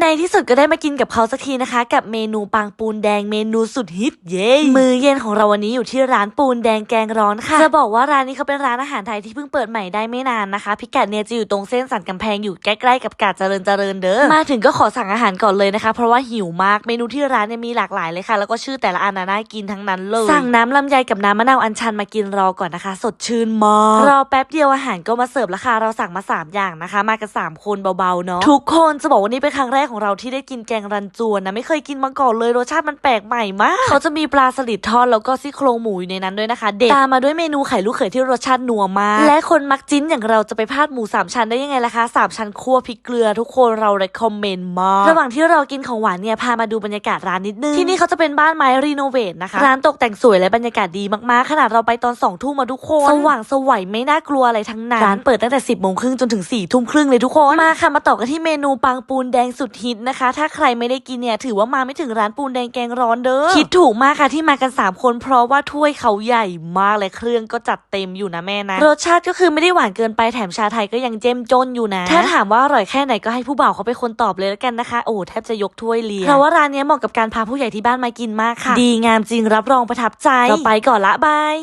ในที่สุดก็ได้มากินกับเขาสักทีนะคะ กับเมนูปังปูนแดงเมนูสุดฮิตเย้มือเย็นของเราวันนี้อยู่ที่ร้านปูนแดงแกงร้อนค่ะ จะบอกว่าร้านนี้เขาเป็นร้านอาหารไทยที่เพิ่งเปิดใหม่ได้ไม่นานนะคะ พิกัดเนี่ยจะอยู่ตรงเส้นสันกำแพงอยู่ใกล้ๆกับกาดเจริญเจริญเด้อมาถึงก็ขอสั่งอาหารก่อนเลยนะคะ เพราะว่าหิวมากเมนูที่ร้านเนี่ยมีหลากหลายเลยค่ะ แล้วก็ชื่อแต่ละอันน่ากินทั้งนั้นเลยสั่งน้ำลำไยกับน้ำมะนาวอัญชันมากินรอก่อนนะคะ สดชื่นมากรอแป๊บเดียวอาหารก็มาเสิร์ฟแล้วค่ะเราสั่งมาสามอย่างนะคะ มากันสามคนเบาๆเนาะทุกคนจะบอกว่านี่เป็นครั้งแรกของเราที่ได้กินแกงรันจวนนะไม่เคยกินมาก่อนเลยรสชาติมันแปลกใหม่มาก เขาจะมีปลาสลิดทอดแล้วก็ซี่โครงหมูอยู่ในนั้นด้วยนะคะ เด็ดตามมาด้วยเมนูไข่ลูกเขยที่รสชาตินัวมาก และคนมักจิ้นอย่างเราจะไปพลาดหมูสามชั้นได้ยังไงล่ะคะสามชั้นคั่วพริกเกลือทุกคนเรา recommend มากระหว่างที่เรากินของหวานเนี่ยพามาดูบรรยากาศร้านนิดนึงที่นี่เขาจะเป็นบ้านไม้รีโนเวทนะคะร้านตกแต่งสวยและบรรยากาศดีมากๆขนาดเราไปตอน2องทุ่มมาทุกคนสว่างสวัยไม่น่ากลัวอะไรทั้งนั้นร้านเปิดตั้งแต่10บโมงครึ่งจนถึง4ี่ทุ่มครึ่งเลยทุกคนมาค่ะมาต่อกันที่เมนูปังปูนแดงสุดฮิตนะคะ ถ้าใครไม่ได้กินเนี่ยถือว่ามาไม่ถึงร้านปูนแดงแกงร้อนเด้อคิดถูกมากค่ะที่มากัน 3 คนเพราะว่าถ้วยเขาใหญ่มากและเครื่องก็จัดเต็มอยู่นะแม่นะ รสชาติก็คือไม่ได้หวานเกินไปแถมชาไทยก็ยังเจ้มจนอยู่นะ ถ้าถามว่าอร่อยแค่ไหนก็ให้ผู้บ่าวเขาเป็นคนตอบเลยแล้วกันนะคะ โอ้แทบจะยกถ้วยเลี้ยงเพราะว่าร้านเนี้ยเหมาะกับการพาผู้ใหญ่ที่บ้านมากินมากค่ะ ดีงามจริงรับรองประทับใจเราไปก่อนละบาย